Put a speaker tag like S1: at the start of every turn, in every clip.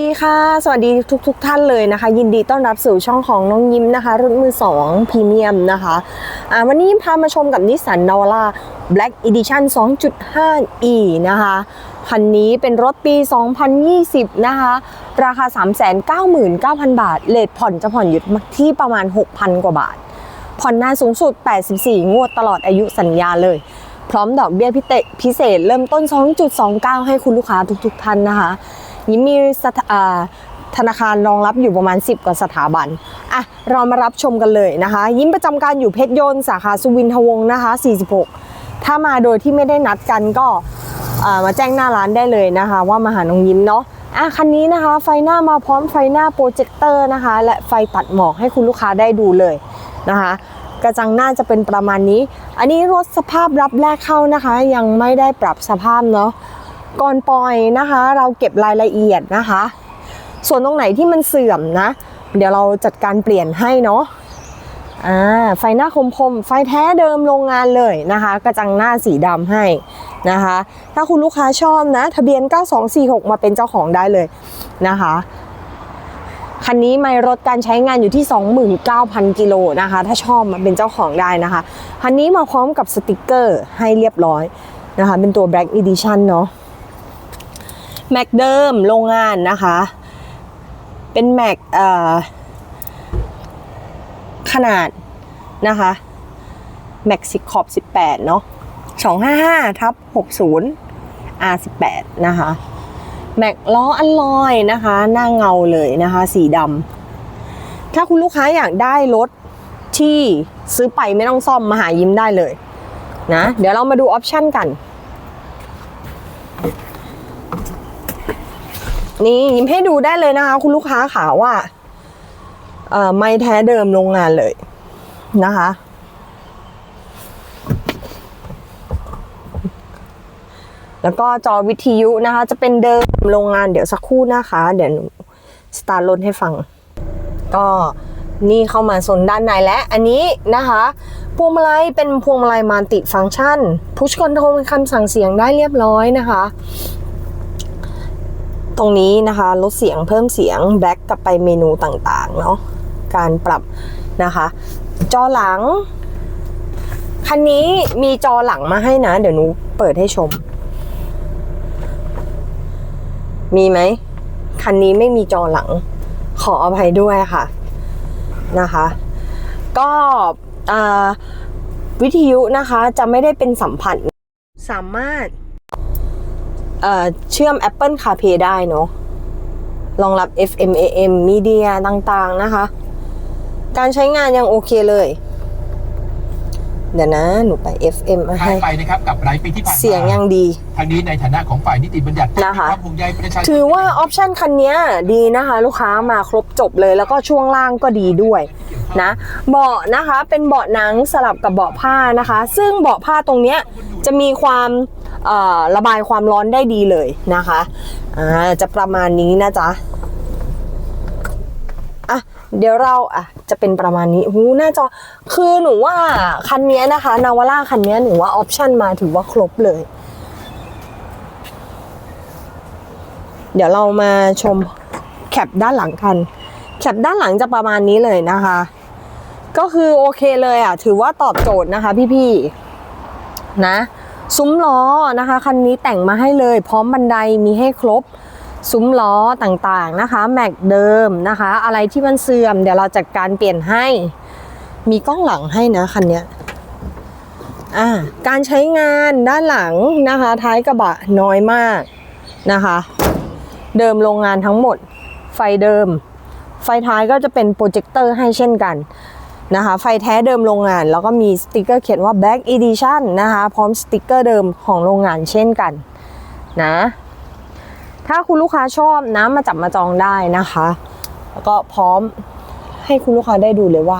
S1: ดีค่ะ สวัสดีทุกทุกๆท่านเลยนะคะ ยินดีต้อนรับสู่ช่องของน้องยิ้มนะคะ รุ่นมือ2พรีเมียมนะคะอ่าวันนี้พามาชมกับนิสสันนาวาร่า Black Edition 2.5e นะคะคันนี้เป็นรถปี 2020 นะคะ ราคา 399,000 บาท เลทผ่อนจะผ่อนอยู่ที่ประมาณ 6,000 กว่าบาท ผ่อนนานสูงสุด 84 งวดตลอดอายุสัญญาเลย พร้อมดอกเบี้ยพิเศษพิเศษเริ่มต้น 2.29 ให้คุณลูกค้าทุกๆท่านนะคะ ยิ้มมีสถอ่าธนาคารรองรับอยู่ประมาณ 10 กว่าสถาบัน อะ เรามารับชมกันเลยนะคะ ยิ้มประจำการอยู่เพชรยนต์สาขาสุวินทวงศ์นะคะ 46 ถ้ามาโดยที่ไม่ได้นัดกันก็มาแจ้งหน้าร้านได้เลยนะคะ ว่ามาหาน้องยิ้มเนาะอะคันนี้นะคะไฟหน้ามาพร้อมไฟหน้าโปรเจคเตอร์นะคะ และไฟตัดหมอกให้คุณลูกค้าได้ดูเลยนะคะ กระจังหน้าจะเป็นประมาณนี้ อันนี้รถสภาพรับแรกเข้านะคะ ยังไม่ได้ปรับสภาพเนาะ ก่อนปล่อยนะคะ เราเก็บรายละเอียดนะคะ ส่วนตรงไหนที่มันเสื่อมนะ เดี๋ยวเราจัดการเปลี่ยนให้เนาะอ่าไฟหน้าคมคมไฟแท้เดิมโรงงานเลยนะคะ กระจังหน้าสีดำให้นะคะ ถ้าคุณลูกค้าชอบนะ ทะเบียน 9246 มาเป็นเจ้าของได้เลยนะคะคันนี้ไม่รถการใช้งานอยู่ที่ 29,000 กิโลนะคะ ถ้าชอบมาเป็นเจ้าของได้นะคะ คันนี้มาพร้อมกับสติกเกอร์ให้เรียบร้อยนะคะ เป็นตัว Black Edition เนาะ แม็กเดิมโรงงานนะคะ เป็นแม็กขนาดนะคะแม็กซิขอบ18 เนาะ255ทับ60 R18 นะคะแม็กล้ออัลลอยนะคะ หน้าเงาเลยนะคะ สีดำถ้าคุณลูกค้าอยากได้รถที่ซื้อไปไม่ต้องซ่อมมาหายิ้มได้เลยนะ เดี๋ยวเรามาดูออปชั่นกัน นี่ยิ้มให้ดูได้เลยนะคะ คุณลูกค้าค่ะว่าเอ่อไม่แท้เดิมโรงงานเลยนะคะ แล้วก็จอวิทยุนะคะ จะเป็นเดิมโรงงานเดี๋ยวสักครู่นะคะ เดี๋ยวหนูสตาร์ทรถให้ฟัง ก็นี่เข้ามาโซนด้านในและ อันนี้นะคะ พวงมาลัยเป็นพวงมาลัยมัลติฟังก์ชันพุชคอนโทรลคำสั่งเสียงได้เรียบร้อยนะคะ ตรงนี้นะคะลดเสียงเพิ่มเสียงแบ็กกลับไปเมนูต่างๆเนาะการปรับนะคะ จอหลัง คันนี้มีจอหลังมาให้นะ เดี๋ยวหนูเปิดให้ชม มีไหม คันนี้ไม่มีจอหลัง ขออภัยด้วยค่ะนะคะ ก็วิทยุนะคะจะไม่ได้เป็นสัมผัสสามารถ เอ่อเชื่อม Apple CarPlay ได้เนาะรองรับ FM AM Media ต่างๆนะคะ การใช้งานยังโอเคเลย เดี๋ยวนะ หนูไป FM มา
S2: ผ่า
S1: ให้
S2: นไปนะครับกับหลายปีที่ผ่านมา
S1: เสียงยังดี
S2: ทางนี้ในฐานะของฝ่ายนิติบัญญัติ
S1: นะคะ
S2: มีความห่วงใยประชาชน
S1: ถือว่าออปชันคันนี้ดีนะคะ ลูกค้ามาครบจบเลยแล้วก็ช่วงล่างก็ดีด้วยนะเบาะนะคะเป็นเบาะหนังสลับกับเบาะผ้านะคะ ซึ่งเบาะผ้าตรงเนี้ยจะมีความเอ่อ ระบายความร้อนได้ดีเลยนะคะอ่าจะประมาณนี้นะจ๊ะอะเดี๋ยวเราอะจะเป็นประมาณนี้หูหน้าจอ คือหนูว่าคันนี้นะคะ นาวาร่าคันนี้หนูว่าออปชันมาถือว่าครบเลย เดี๋ยวเรามาชมแคปด้านหลังกัน แคปด้านหลังจะประมาณนี้เลยนะคะ ก็คือโอเคเลยอะ ถือว่าตอบโจทย์นะคะพี่ๆนะ ซุ้มล้อนะคะคันนี้แต่งมาให้เลย พร้อมบันไดมีให้ครบ ซุ้มล้อต่างๆนะคะแม็กเดิมนะคะ อะไรที่มันเสื่อม เดี๋ยวเราจัดการเปลี่ยนให้ มีกล้องหลังให้นะคันนี้อ่าการใช้งานด้านหลังนะคะ ท้ายกระบะน้อยมากนะคะ เดิมโรงงานทั้งหมด ไฟเดิม ไฟท้ายก็จะเป็นโปรเจคเตอร์ให้เช่นกัน นะคะ ไฟแท้เดิมโรงงาน แล้วก็มีสติกเกอร์เขียนว่า Black Edition นะคะ พร้อมสติกเกอร์เดิมของโรงงานเช่นกันนะ ถ้าคุณลูกค้าชอบนะมาจับมาจองได้นะคะ แล้วก็พร้อมให้คุณลูกค้าได้ดูเลยว่า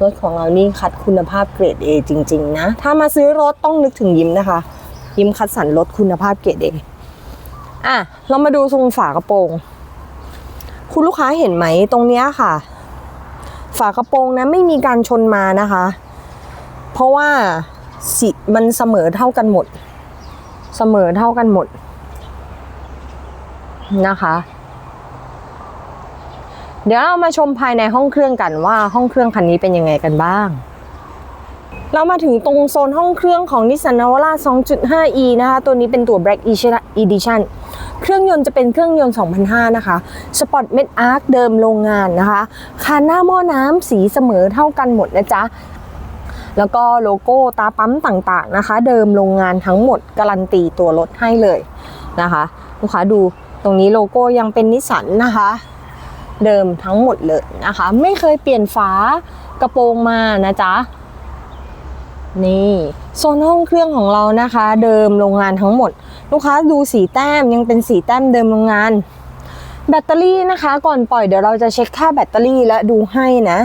S1: รถของเรานี่คัดคุณภาพเกรด A จริง ๆ นะ ถ้ามาซื้อรถต้องนึกถึงยิ้มนะคะ ยิ้มคัดสรรรถคุณภาพเกรด A อะ เรามาดูทรงฝากระโปรง คุณลูกค้าเห็นไหมตรงเนี้ยค่ะ ฝากระโปรงนะไม่มีการชนมานะคะ เพราะว่าสิมันเสมอเท่ากันหมด เสมอเท่ากันหมดนะคะ เดี๋ยวเรามาชมภายในห้องเครื่องกันว่าห้องเครื่องคันนี้เป็นยังไงกันบ้าง เรามาถึงตรงโซนห้องเครื่องของ Nissan Navara 2.5e นะคะ ตัวนี้เป็นตัว Black Edition เครื่องยนต์จะเป็นเครื่องยนต์ 2005 นะคะ Sport Med Arc เดิมโรงงานนะคะคานหน้าหม้อน้ำสีเสมอเท่ากันหมดนะจ๊ะแล้วก็โลโก้ตาปั๊มต่างๆนะคะ เดิมโรงงานทั้งหมดการันตีตัวรถให้เลยนะคะลูกค้าดูตรงนี้โลโก้ยังเป็นนิสสันนะคะ เดิมทั้งหมดเลยนะคะ ไม่เคยเปลี่ยนฝากระโปรงมานะจ๊ะนี่โซนห้องเครื่องของเรานะคะ เดิมโรงงานทั้งหมด ลูกค้าดูสีแต้มยังเป็นสีแต้มเดิมโรงงาน แบตเตอรี่นะคะ ก่อนปล่อยเดี๋ยวเราจะเช็คค่าแบตเตอรี่และดูให้นะ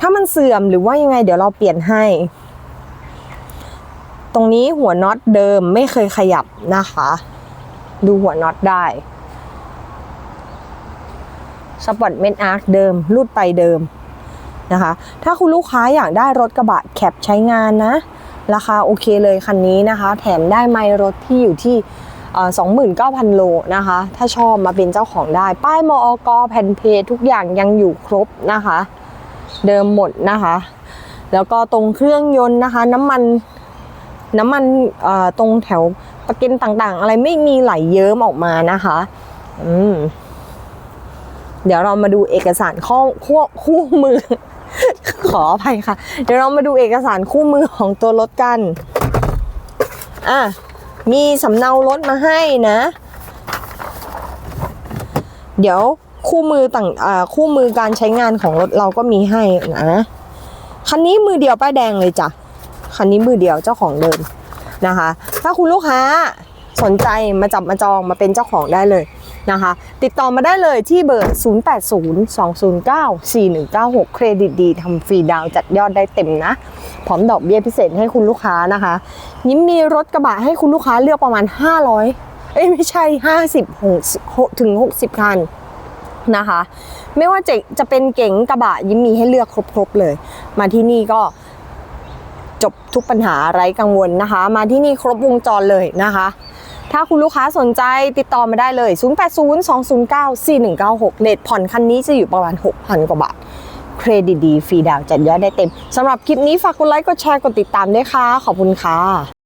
S1: ถ้ามันเสื่อมหรือว่ายังไงเดี๋ยวเราเปลี่ยนให้ ตรงนี้หัวน็อตเดิมไม่เคยขยับนะคะ ดูหัวน็อตได้สปอร์ตเมนอาร์คเดิมรูดไปเดิมนะคะ ถ้าคุณลูกค้าอยากได้รถกระบะแคปใช้งานนะ ราคาโอเคเลยคันนี้นะคะ แถมได้ไมล์รถที่อยู่ที่ สองหมื่นเก้าพันโลนะคะ ถ้าชอบมาเป็นเจ้าของได้ ป้ายมอกแผ่นเพจทุกอย่างยังอยู่ครบนะคะ เดิมหมดนะคะ แล้วก็ตรงเครื่องยนต์นะคะ น้ำมันน้ำมันตรงแถวปะเก็นต่างๆ อะไรไม่มีไหลเยิ้มออกมานะคะอืมเดี๋ยวเรามาดูเอกสารข้อคู่คู่มือ ขออภัยค่ะ เดี๋ยวเรามาดูเอกสารคู่มือของตัวรถกัน อะ มีสำเนารถมาให้นะ เดี๋ยวคู่มือต่างอ่าคู่มือการใช้งานของรถเราก็มีให้นะคันนี้มือเดียวป้ายแดงเลยจ้ะคันนี้มือเดียวเจ้าของเดิมนะคะ ถ้าคุณลูกค้า สนใจมาจับมาจองมาเป็นเจ้าของได้เลยนะคะ ติดต่อมาได้เลยที่เบอร์ 0802094196 เครดิตดีทำฟรีดาวน์จัดยอดได้เต็มนะ พร้อมดอกเบี้ยพิเศษให้คุณลูกค้านะคะยิ้มมีรถกระบะให้คุณลูกค้าเลือกประมาณ 500 เอ้ยไม่ใช่ 50ถึง 60 คันนะคะ ไม่ว่าจะจะเป็นเก๋งกระบะยิ้มมีให้เลือกครบๆเลย มาที่นี่ก็จบทุกปัญหาไร้กังวลนะคะ มาที่นี่ครบวงจรเลยนะคะ ถ้าคุณลูกค้าสนใจติดต่อมาได้เลย 0802094196เลทผ่อนคันนี้จะอยู่ประมาณ 6,000 กว่าบาท เครดิตดีฟรีดาวน์จัดยอดได้เต็มสำหรับคลิปนี้ฝากกดไลค์กดแชร์กดติดตามด้วยค่ะ ขอบคุณค่ะ